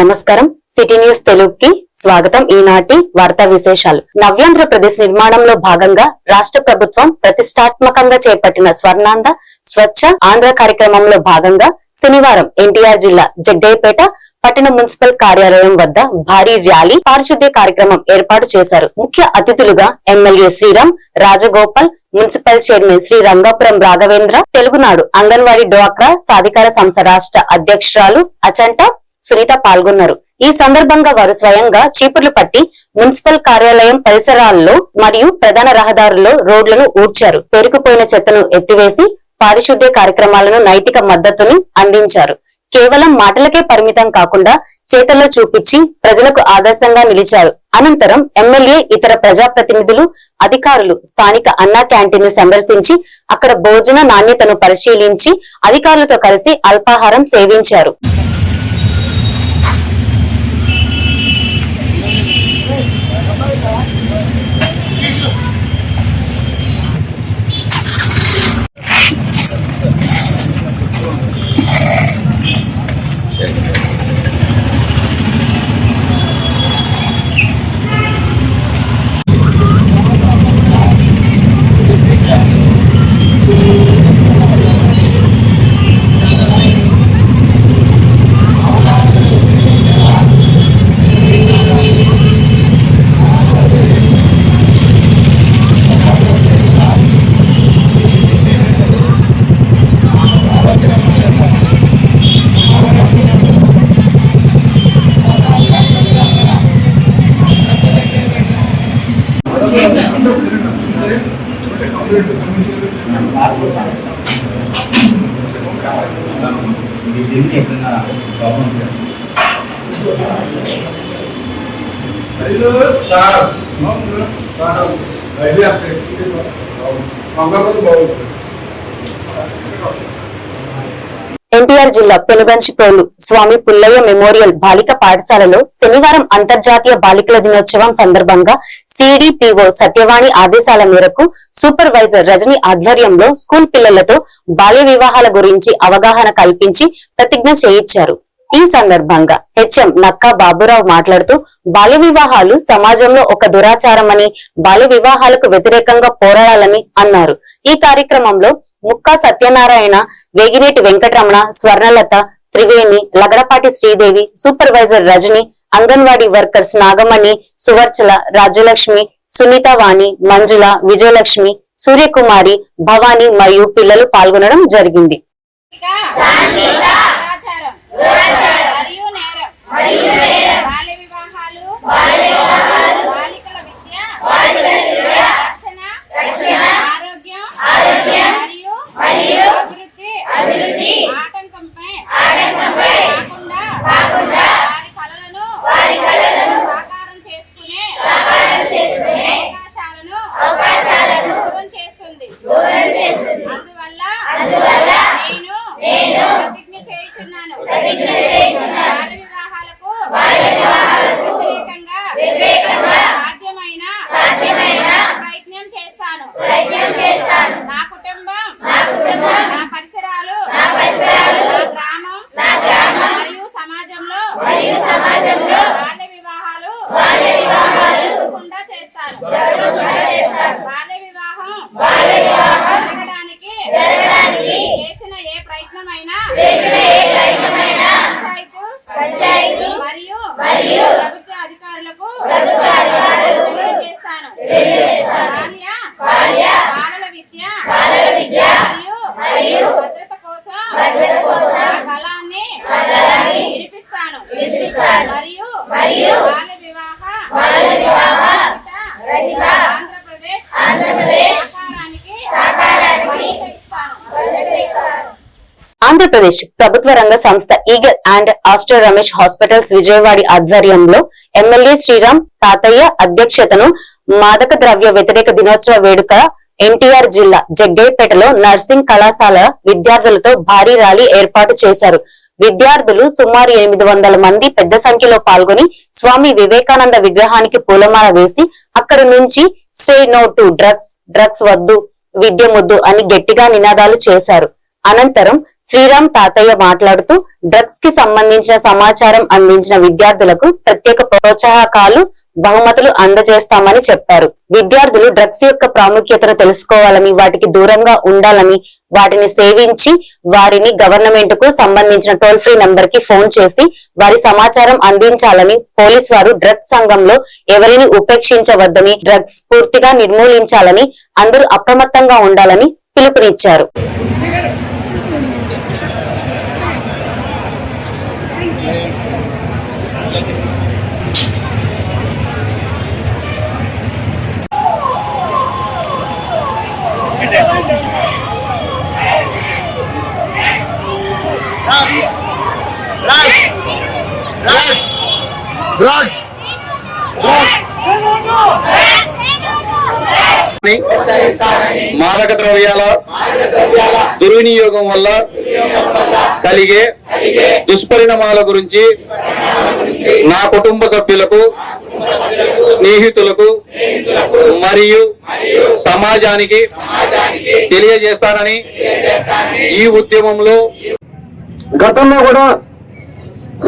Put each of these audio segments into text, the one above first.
నమస్కారం. City news తెలుగుకి స్వాగతం. ఈనాటి వార్తా విశేషాలు. నవ్యాంధ్రప్రదేశ్ నిర్మాణంలో భాగంగా రాష్ట్ర ప్రభుత్వం ప్రతిష్టాత్మకంగా చేపట్టిన స్వర్ణాంధ స్వచ్ఛ ఆంధ్ర కార్యక్రమంలో భాగంగా శనివారం ఎన్టీఆర్ జిల్లా జగ్గయ్యపేట పట్టణ మున్సిపల్ కార్యాలయం వద్ద భారీ ర్యాలీ పారిశుద్ధ్య కార్యక్రమం ఏర్పాటు చేశారు. ముఖ్య అతిథులుగా MLA Sriram Rajagopal municipal chairman Shri Rangapuram Raghavendra Telugunadu anganwadi డ్వాక్రా సాధికార సంస్థ రాష్ట్ర అధ్యక్షురాలు అచంట సునీత పాల్గొన్నారు. ఈ సందర్భంగా వారు స్వయంగా చీపుర్లు పట్టి మున్సిపల్ కార్యాలయం పరిసరాల్లో మరియు ప్రధాన రహదారుల్లో రోడ్లను ఊడ్చారు. పేరుకుపోయిన చెత్తను ఎత్తివేసి పారిశుద్ధ్య కార్యక్రమాలను నైతిక మద్దతుని అందించారు. కేవలం మాటలకే పరిమితం కాకుండా చేతల్లో చూపించి ప్రజలకు ఆదర్శంగా నిలిచారు. అనంతరం ఎమ్మెల్యే ఇతర ప్రజాప్రతినిధులు అధికారులు స్థానిక అన్నా క్యాంటీన్ను సందర్శించి అక్కడ భోజన నాణ్యతను పరిశీలించి అధికారులతో కలిసి అల్పాహారం సేవించారు. దీన్ని ఎప్పుడైనా ప్రాబ్లం ఎన్టీఆర్ జిల్లా పెనుగంచిపోలు స్వామి పుల్లయ్య మెమోరియల్ బాలిక పాఠశాలలో శనివారం అంతర్జాతీయ బాలికల దినోత్సవం సందర్భంగా సిడిపిఓ సత్యవాణి ఆదేశాల మేరకు సూపర్వైజర్ రజని ఆధ్వర్యంలో స్కూల్ పిల్లలతో బాల్య వివాహాల గురించి అవగాహన కల్పించి ప్రతిజ్ఞ చేయించారు. ఈ సందర్భంగా హెచ్ఎం నక్కా బాబురావు మాట్లాడుతూ బాల్య వివాహాలు సమాజంలో ఒక దురాచారమని బాల్య వివాహాలకు వ్యతిరేకంగా పోరాడాలని అన్నారు. ఈ కార్యక్రమంలో ముక్కా సత్యనారాయణ వేగినేటి వెంకటరమణ స్వర్ణలత త్రివేణి లగడపాటి శ్రీదేవి సూపర్వైజర్ రజని అంగన్వాడీ వర్కర్స్ నాగమణి సువర్చల రాజ్యలక్ష్మి సునీత వాణి మంజుల విజయలక్ష్మి సూర్యకుమారి భవాని మరియు పిల్లలు పాల్గొనడం జరిగింది. మరియు నేరం బాల్య వివాహాలు బాలికల విద్య రక్షణ ఆరోగ్యం మరియు అభివృద్ధి ఆటంకంపై కాకుండా వారి కలలను సాకారం చేసుకునే అవకాశాలను దూరం చేస్తుంది అందువల్ల నేను ప్రతిజ్ఞ చేయుచున్నాను బాల్య వివాహాలకు వ్యతిరేకంగా సాధ్యమైన ప్రయత్నం చేస్తాను నా కుటుంబం నా పరిసరాలు నా గ్రామం మరియు సమాజంలో బాల్య వివాహాలు జరగకుండా చేస్తాను బాల్య వివాహం జరగడానికి చేసిన ఏ ప్రయత్నమైనా పంచాయతీ మరియు ప్రభుత్వ అధికారులకు తెలియజేస్తాను బాల్య బాలల విద్య మరియు భద్రత కోసం నా కళాన్ని వినిపిస్తాను మరియు బాల్య వివాహ రహిత ఆంధ్రప్రదేశ్ సాకారానికి భద్రత ఇస్తాను ఆంధ్రప్రదేశ్ ప్రభుత్వ రంగ సంస్థ Eagle and Aster Ramesh hospitals Vijayawada ఆధ్వర్యంలో ఎమ్మెల్యే శ్రీరామ్ తాతయ్య అధ్యక్షతను మాదక ద్రవ్య వ్యతిరేక దినోత్సవ వేడుక ఎన్టీఆర్ జిల్లా జగ్గయ్యపేటలో నర్సింగ్ కళాశాల విద్యార్థులతో భారీ ర్యాలీ ఏర్పాటు చేశారు. విద్యార్థులు సుమారు ఎనిమిది వందల మంది పెద్ద సంఖ్యలో పాల్గొని స్వామి వివేకానంద విగ్రహానికి పూలమాల వేసి అక్కడి నుంచి say no to drugs drugs వద్దు విద్య ముద్దు అని గట్టిగా నినాదాలు చేశారు. అనంతరం శ్రీరామ్ తాతయ్య మాట్లాడుతూ డ్రగ్స్కి సంబంధించిన సమాచారం అందించిన విద్యార్థులకు ప్రత్యేక ప్రోత్సాహకాలు బహుమతులు అందజేస్తామని చెప్పారు. విద్యార్థులు డ్రగ్స్ యొక్క ప్రాముఖ్యతను తెలుసుకోవాలని వాటికి దూరంగా ఉండాలని వాటిని సేవించి వారిని గవర్నమెంట్కు సంబంధించిన టోల్ ఫ్రీ నంబర్కి ఫోన్ చేసి వారి సమాచారం అందించాలని పోలీస్ వారు డ్రగ్స్ సంఘంలో ఎవరిని ఉపేక్షించవద్దని డ్రగ్స్ పూర్తిగా నిర్మూలించాలని అందరూ అప్రమత్తంగా ఉండాలని పిలుపునిచ్చారు. డ్రగ్స్ మాదక ద్రవ్యాల దుర్వినియోగం వల్ల కలిగే దుష్పరిణామాల గురించి నా కుటుంబ సభ్యులకు స్నేహితులకు మరియు సమాజానికి తెలియజేస్తానని ఈ ఉద్యమంలో గతంలో కూడా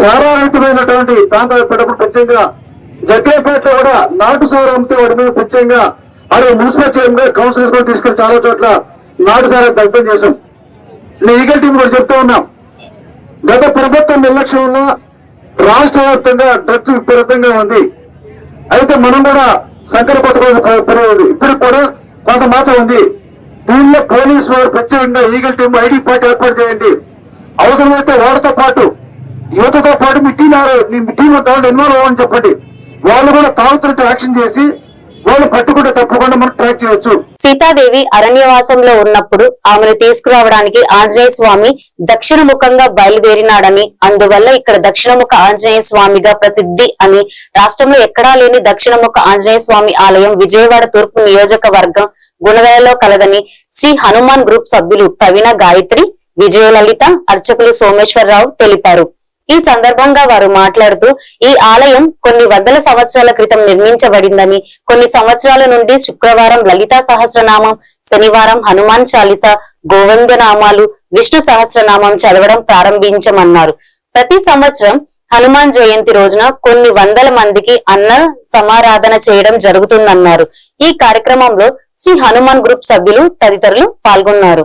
సారారహితమైనటువంటి ప్రాంతాలు పెట్టప్పుడు ప్రత్యేకంగా జగ్గేపేటలో కూడా నాటు సారా వాడి మీద ప్రత్యేకంగా అదే మున్సిపల్ చైర్మన్ కౌన్సిలర్స్ కూడా తీసుకొని చాలా చోట్ల నాటు సారా దగ్ధం చేశాం నేను ఈగల్ టీం కూడా చెప్తా ఉన్నాం. గత ప్రభుత్వం నిర్లక్ష్యం వల్ల రాష్ట్ర వ్యాప్తంగా డ్రగ్స్ విపరీతంగా ఉంది. అయితే మనం కూడా సంకర పట్టుకోవాలి ఇప్పుడు కూడా కొంత మాత్రం ఉంది. దీనిలో పోలీసు వారు ప్రత్యేకంగా ఈగల్ టీం ఐడి పార్టీ ఏర్పాటు చేయండి. అవసరమైతే వారితో పాటు యువతతో పాటు మీ టీం మీ టీం దాంట్లో ఇన్వాల్వ్ అవ్వని చెప్పండి. వాళ్ళు కూడా తాగుతున్నట్టు యాక్షన్ చేసి వాళ్ళు పట్టుకుంటే తప్పకుండా మనం ట్రాక్ చేయొచ్చు. సీతాదేవి అరణ్యవాసంలో ఉన్నప్పుడు ఆమెను తీసుకురావడానికి ఆంజనేయ స్వామి దక్షిణముఖంగా బయలుదేరినాడని అందువల్ల ఇక్కడ దక్షిణముఖ ఆంజనేయ స్వామిగా ప్రసిద్ధి అని రాష్ట్రంలో ఎక్కడా లేని దక్షిణముఖ ఆంజనేయ స్వామి ఆలయం విజయవాడ తూర్పు నియోజకవర్గం గుణదయలో కలదని శ్రీ హనుమాన్ గ్రూప్ సభ్యులు ప్రవీణ గాయత్రి విజయలలిత అర్చకులు సోమేశ్వరరావు తెలిపారు. ఈ సందర్భంగా వారు మాట్లాడుతూ ఈ ఆలయం కొన్ని వందల సంవత్సరాల క్రితం నిర్మించబడిందని కొన్ని సంవత్సరాల నుండి శుక్రవారం లలితా సహస్రనామం శనివారం హనుమాన్ చాలీస గోవింద నామాలు విష్ణు సహస్రనామం చదవడం ప్రారంభించమన్నారు. ప్రతి సంవత్సరం హనుమాన్ జయంతి రోజున కొన్ని వందల మందికి అన్న సమారాధన చేయడం జరుగుతుందన్నారు. ఈ కార్యక్రమంలో శ్రీ హనుమాన్ గ్రూప్ సభ్యులు తదితరులు పాల్గొన్నారు.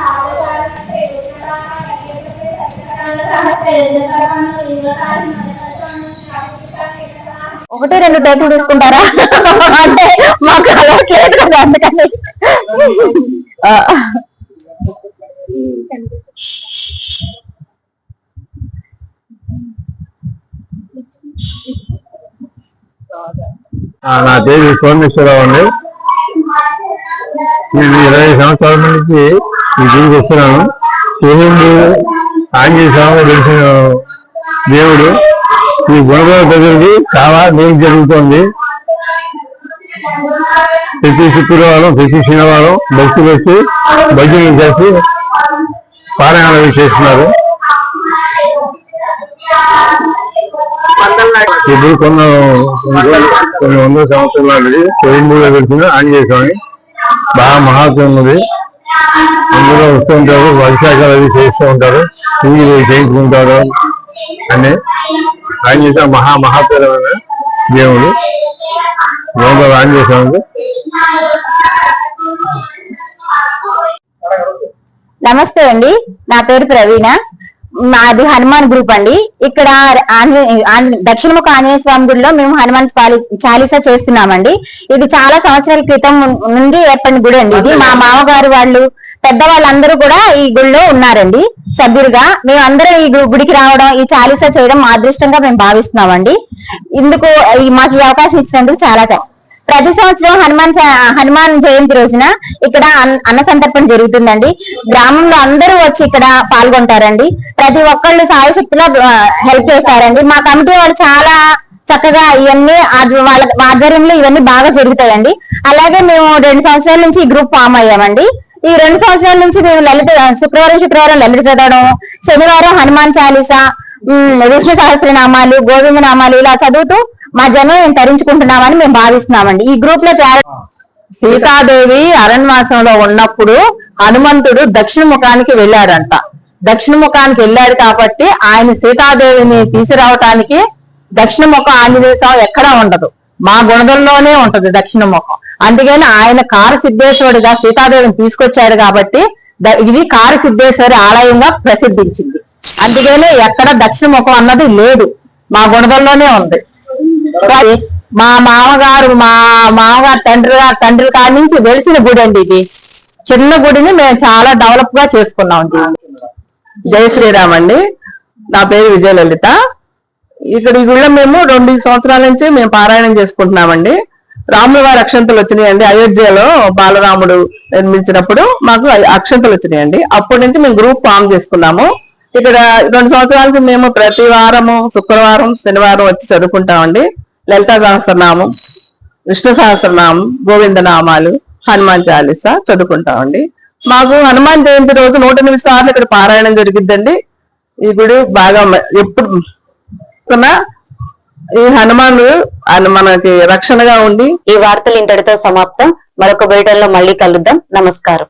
ఒకటి రెండు టేకులు తీసుకుంటారా? అంటే మాకు అలవట్లేదు కదా అందుకని. నా పేరు సోమేశ్వరరావు అండి. నేను ఇరవై సంవత్సరాల నుంచి ఈ గుడికి వస్తున్నాను. శివుడు ఆంజనేయ స్వామి తెలిసిన దేవుడు. ఈ గుణగోళ ప్రజలకి చాలా మేలు జరుగుతోంది. ప్రతి శుక్రవారం ప్రతి శనివారం భక్తులు వచ్చి భజనలు చేసి పారాయణలు చేస్తున్నారు. ఇప్పుడు కొన్ని కొన్ని వందల సంవత్సరాలు నాటిది కోయంబూరులో వెళ్తున్న ఆంజనేయ స్వామి బాగా మహాత్వం ఉంది అందులో వస్తూ ఉంటారు వర్షాకాలు అవి చేస్తూ ఉంటారు పూజలు చేయించుకుంటారు అని. ఆయన చేసిన మహా మహాత్మమైన దేవుడు. యోగ ఆంజనేయ స్వామికి నమస్తే అండి. నా పేరు ప్రవీణ. మాది హనుమాన్ గ్రూప్ అండి. ఇక్కడ దక్షిణముఖ ఆంజనేయ స్వామి గుడిలో మేము హనుమాన్ చాలీసా చేస్తున్నామండి. ఇది చాలా సంవత్సరాల క్రితం నుండి ఏర్పడిన గుడి అండి ఇది. మా మామగారు వాళ్ళు పెద్దవాళ్ళందరూ కూడా ఈ గుడిలో ఉన్నారండి సభ్యులుగా. మేము ఈ గుడికి రావడం ఈ చాలీసా చేయడం మా అదృష్టంగా మేము భావిస్తున్నామండి. ఇందుకు మాకు ఈ అవకాశం ఇచ్చినందుకు చాలా ప్రతి సంవత్సరం హనుమాన్ హనుమాన్ జయంతి రోజున ఇక్కడ అన్- అన్న సంతర్పణ జరుగుతుందండి. గ్రామంలో అందరూ వచ్చి ఇక్కడ పాల్గొంటారండి. ప్రతి ఒక్కళ్ళు సాయశక్తిలో హెల్ప్ చేస్తారండి. మా కమిటీ వాళ్ళు చాలా చక్కగా ఇవన్నీ వాళ్ళ ఆధ్వర్యంలో ఇవన్నీ బాగా జరుగుతాయండి. అలాగే మేము రెండు సంవత్సరాల నుంచి ఈ గ్రూప్ ఫామ్ అయ్యామండి. ఈ రెండు సంవత్సరాల నుంచి మేము లలిత శుక్రవారం శుక్రవారం లలిత చదవడం శనివారం హనుమాన్ చాలీసా విష్ణు సహస్రనామాలు గోవింద నామాలు ఇలా చదువుతూ మా జనం మేము తరించుకుంటున్నామని మేము భావిస్తున్నామండి. ఈ గ్రూప్లో చేర సీతాదేవి అరణ్వాసంలో ఉన్నప్పుడు హనుమంతుడు దక్షిణ ముఖానికి వెళ్ళాడంట. దక్షిణ ముఖానికి వెళ్ళాడు కాబట్టి ఆయన సీతాదేవిని తీసుకురావటానికి దక్షిణ ముఖం ఆంజనేయ స్వామి ఎక్కడా ఉండదు. మా గుణదల్లోనే ఉంటది దక్షిణ ముఖం. అందుకని ఆయన కారు సిద్ధేశ్వరుడిగా సీతాదేవిని తీసుకొచ్చాడు కాబట్టి ద- ఇది కారు సిద్ధేశ్వరి ఆలయంగా ప్రసిద్ధించింది. అందుకని ఎక్కడ దక్షిణ ముఖం అన్నది లేదు. మా గుణదల్లోనే ఉంది. మా మామగారు మా మామగారు తండ్రి గారు తండ్రి కాడి నుంచి వెలిసిన గుడి అండి ఇది. చిన్న గుడిని మేము చాలా డెవలప్గా చేసుకున్నాం దీన్ని. జై శ్రీరామ్ అండి. నా పేరు విజయలలిత. ఇక్కడ ఈ గుళ్ళ మేము రెండు సంవత్సరాల నుంచి మేము పారాయణం చేసుకుంటున్నామండి. రాముల వారి అక్షంతలు వచ్చినాయండి. అయోధ్యలో బాలరాముడు నిర్మించినప్పుడు మాకు అక్షంతలు వచ్చినాయండి. అప్పటి నుంచి మేము గ్రూప్ ఫామ్ చేసుకున్నాము. ఇక్కడ రెండు సంవత్సరాల నుంచి మేము ప్రతి వారము శుక్రవారం శనివారం వచ్చి చదువుకుంటామండి. లలిత సహస్రనామం విష్ణు సహస్రనామం గోవింద నామాలు హనుమాన్ చాలీసా చదువుకుంటామండి. మాకు హనుమాన్ జయంతి రోజు నూట ఎనిమిది సార్లు ఇక్కడ పారాయణం జరిగిద్దండి. ఈ గుడి బాగా ఎప్పుడు కన్నా ఈ హనుమాను మనకి రక్షణగా ఉండి ఈ వార్తలు ఇంతటితో సమాప్తం. మరొక బయటలో మళ్ళీ కలుద్దాం. నమస్కారం.